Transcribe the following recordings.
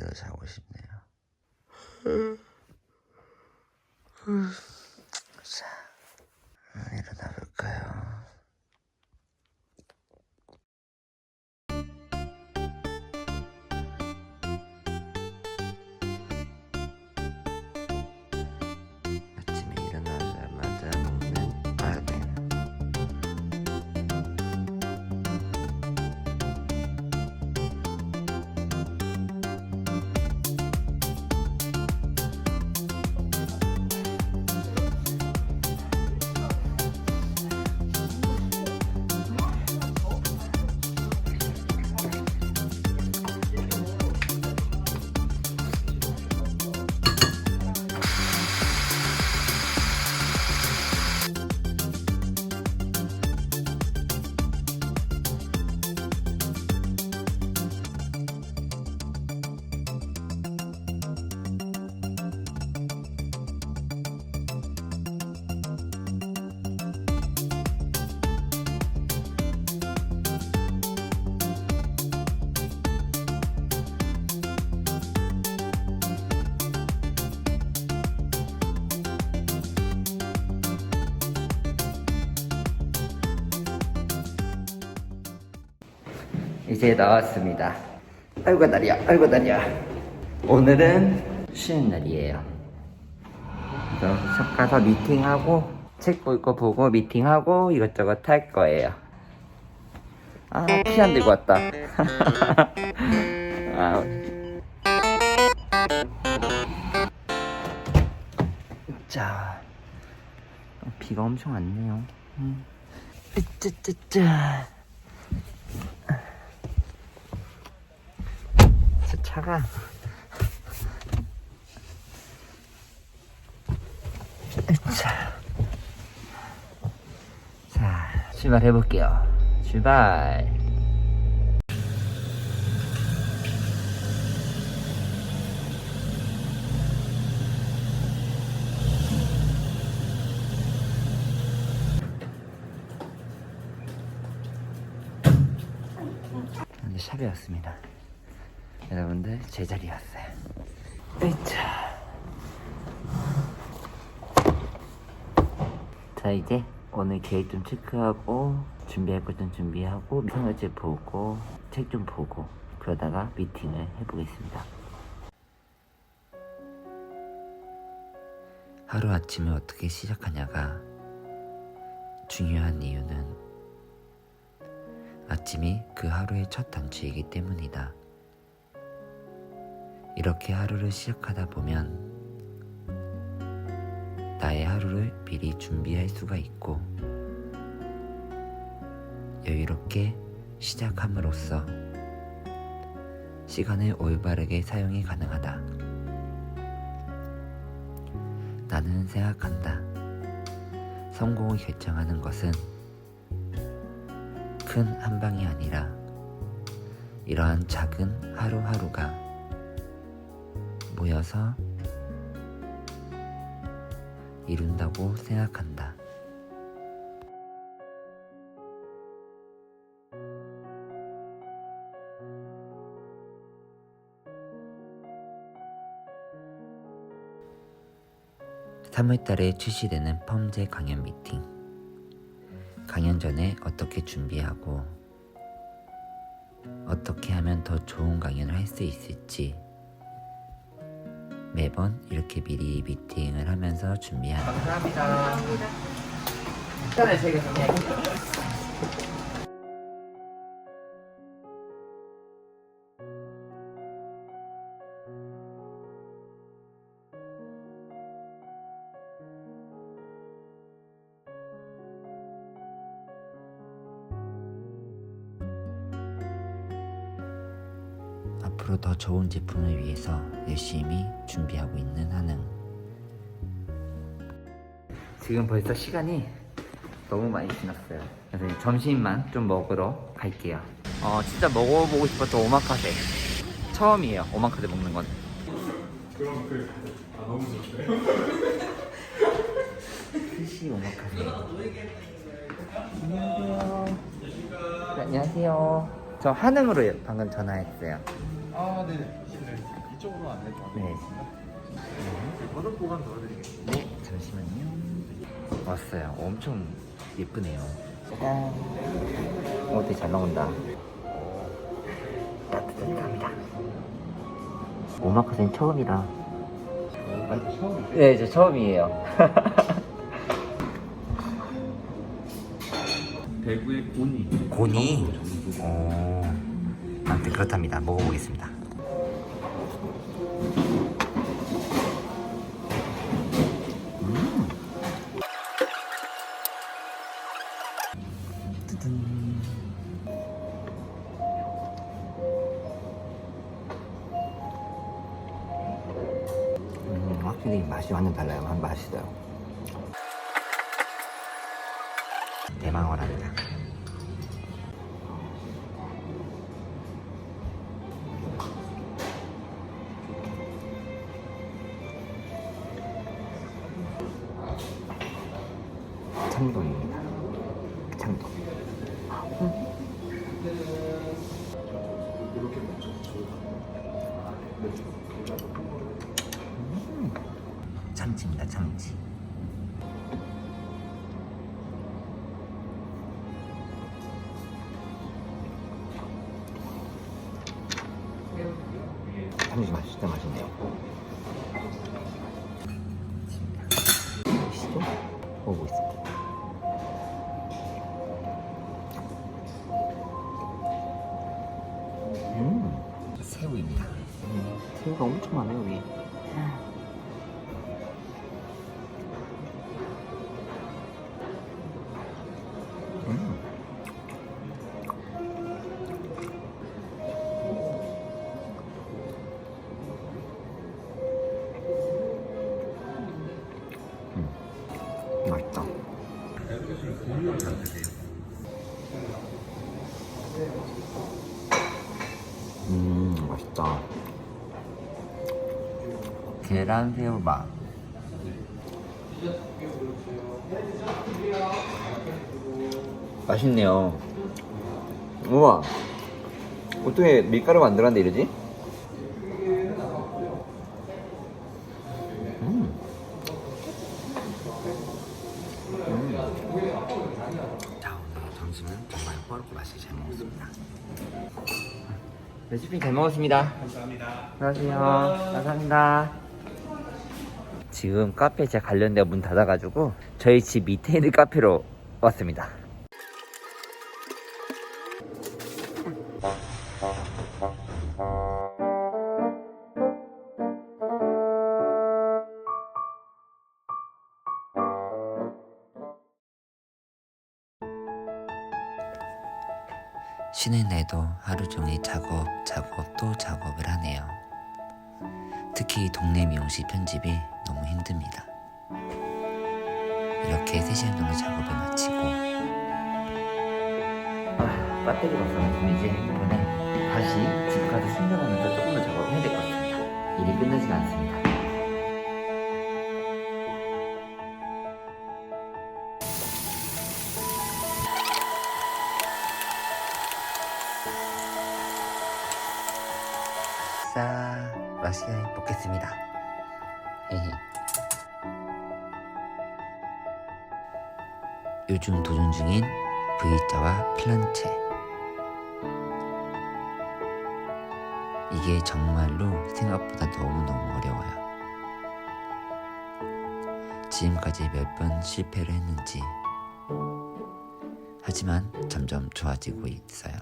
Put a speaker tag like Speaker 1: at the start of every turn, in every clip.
Speaker 1: 제대로 자고 싶네요. 이제 나왔습니다. 아이고 다리야, 아이고 다리야. 오늘은 쉬는 날이에요. 그래서 샵 가서 미팅하고 책 볼 거 보고 미팅하고 이것저것 할 거예요. 아, 피 안 들고 왔다. 아. 자, 비가 엄청 왔네요. 음. 으짜짜짜. 차가 자, 자 출발해 볼게요. 출발. 샵에 왔습니다. 여러분들 제자리 왔어요. 으차. 자 이제 오늘 계획 좀 체크하고 준비할 것 좀 준비하고 생활책 보고 책 좀 보고 그러다가 미팅을 해보겠습니다. 하루 아침을 어떻게 시작하냐가 중요한 이유는 아침이 그 하루의 첫 단추이기 때문이다. 이렇게 하루를 시작하다 보면 나의 하루를 미리 준비할 수가 있고 여유롭게 시작함으로써 시간을 올바르게 사용이 가능하다. 나는 생각한다. 성공을 결정하는 것은 큰 한방이 아니라 이러한 작은 하루하루가 모여서 이룬다고 생각한다. (3월달에) 출시되는 펌제 강연 미팅 강연 전에 어떻게 준비하고 어떻게 하면 더 좋은 강연을 할 수 있을지 매번 이렇게 미리 미팅을 하면서 준비하는 감사합니다. 저희 앞으로 더 좋은 제품을 위해서 열심히 준비하고 있는 한응. 지금 벌써 시간이 너무 많이 지났어요. 그래서 점심만 좀 먹으러 갈게요. 어, 진짜 먹어보고 싶었던 오마카세. 처음이에요, 오마카세 먹는 건.
Speaker 2: 그럼 그, 아, 너무 좋네.
Speaker 1: 스시 오마카세. 안녕하세요. 네, 안녕하세요. 저 한응으로 방금 전화했어요.
Speaker 2: 아, 네네. 네, 이쪽으로 안내 좀
Speaker 1: 네.
Speaker 2: 하겠습니다. 버섯 보관 도와드리겠습니다.
Speaker 1: 네, 잠시만요. 왔어요. 엄청 예쁘네요. 짜잔. 어, 되게 잘 나온다. 따뜻합니다. 오마카세는 처음이라.
Speaker 2: 아, 처음
Speaker 1: 네, 저 처음이에요.
Speaker 2: 대구의 고니.
Speaker 1: 고니. 오. 아무튼 그렇답니다. 먹어보겠습니다. 음. 음, 맛이 완전 달라요. 한 맛있어요. 대망어랍니다. 참치입니다. 참치. 맛 진짜 맛있네요. 보시죠? 보고 있습니다. 음, 새우입니다. 음, 새우가 엄청 많아요 계란 새우밥. 맛있네요. 우와. 어떻게 밀가루 만들었는데 이러지? 음. 음. 자, 오늘 점심은 정말 꼬르고 맛있게 잘 먹었습니다. 레시피 잘 먹었습니다.
Speaker 2: 감사합니다.
Speaker 1: 안녕하세요. 감사합니다. 지금 카페 제 관련 데가 문 닫아가지고 저희 집 밑에 있는 카페로 왔습니다. 쉬는 날도 하루 종일 작업, 작업 또 작업을 하네요. 특히 동네 미용실 편집이 너무 힘듭니다. 이렇게 3시간 정도 작업을 마치고 아, 배터리가 없어가지고 이제 핸드폰에 다시 집 가서 충전하면서 조금 더 작업을 해야 될 것 같습니다. 일이 끝나지가 않습니다. 자, 맛있게 먹겠습니다. 헤헤. 요즘 도전 중인 V자와 플란체. 이게 정말로 생각보다 너무너무 어려워요. 지금까지 몇 번 실패를 했는지. 하지만 점점 좋아지고 있어요.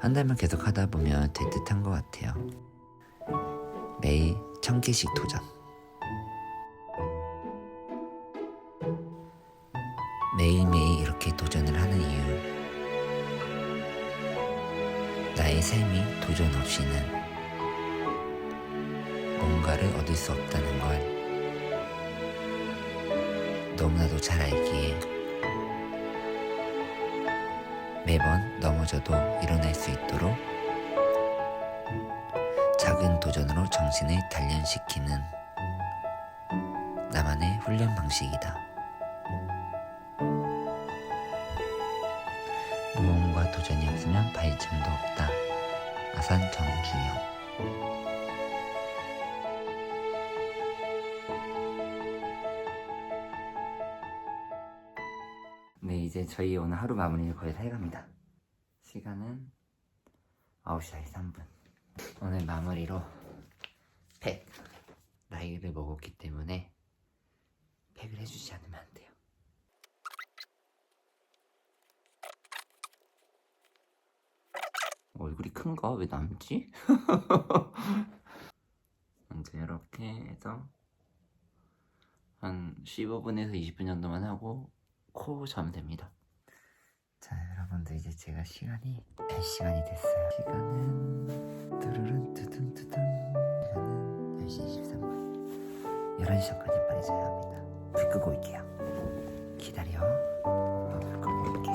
Speaker 1: 한 달만 계속 하다 보면 될 듯한 것 같아요. 매일 천 개씩 도전. 매일매일 이렇게 도전을 하는 이유. 나의 삶이 도전 없이는 뭔가를 얻을 수 없다는 걸 너무나도 잘 알기에 매번 넘어져도 일어날 수 있도록 작은 도전으로 정신을 단련시키는 나만의 훈련 방식이다. 도전이 없으면 다이점도 없다. 아산 정주영 네, 이제 저희 오늘 하루 마무리를 거의 다 해갑니다. 시간은 9시 43분. 오늘 마무리로 팩! 나이를 먹었기 때문에 팩을 해주지 않으면 안 돼요. 얼굴이 큰가? 왜 남지? 먼저 이렇게 해서 한 15분에서 20분 정도만 하고 코 자면 됩니다. 자 여러분들 이제 제가 시간이 잘 시간이 됐어요. 시간은 뚜루룬 뚜둔 뚜둔 시간은 10시 23분 11시 전까지 빨리 자야 합니다. 불 끄고 올게요. 기다려. 어, 불 끄고 올게.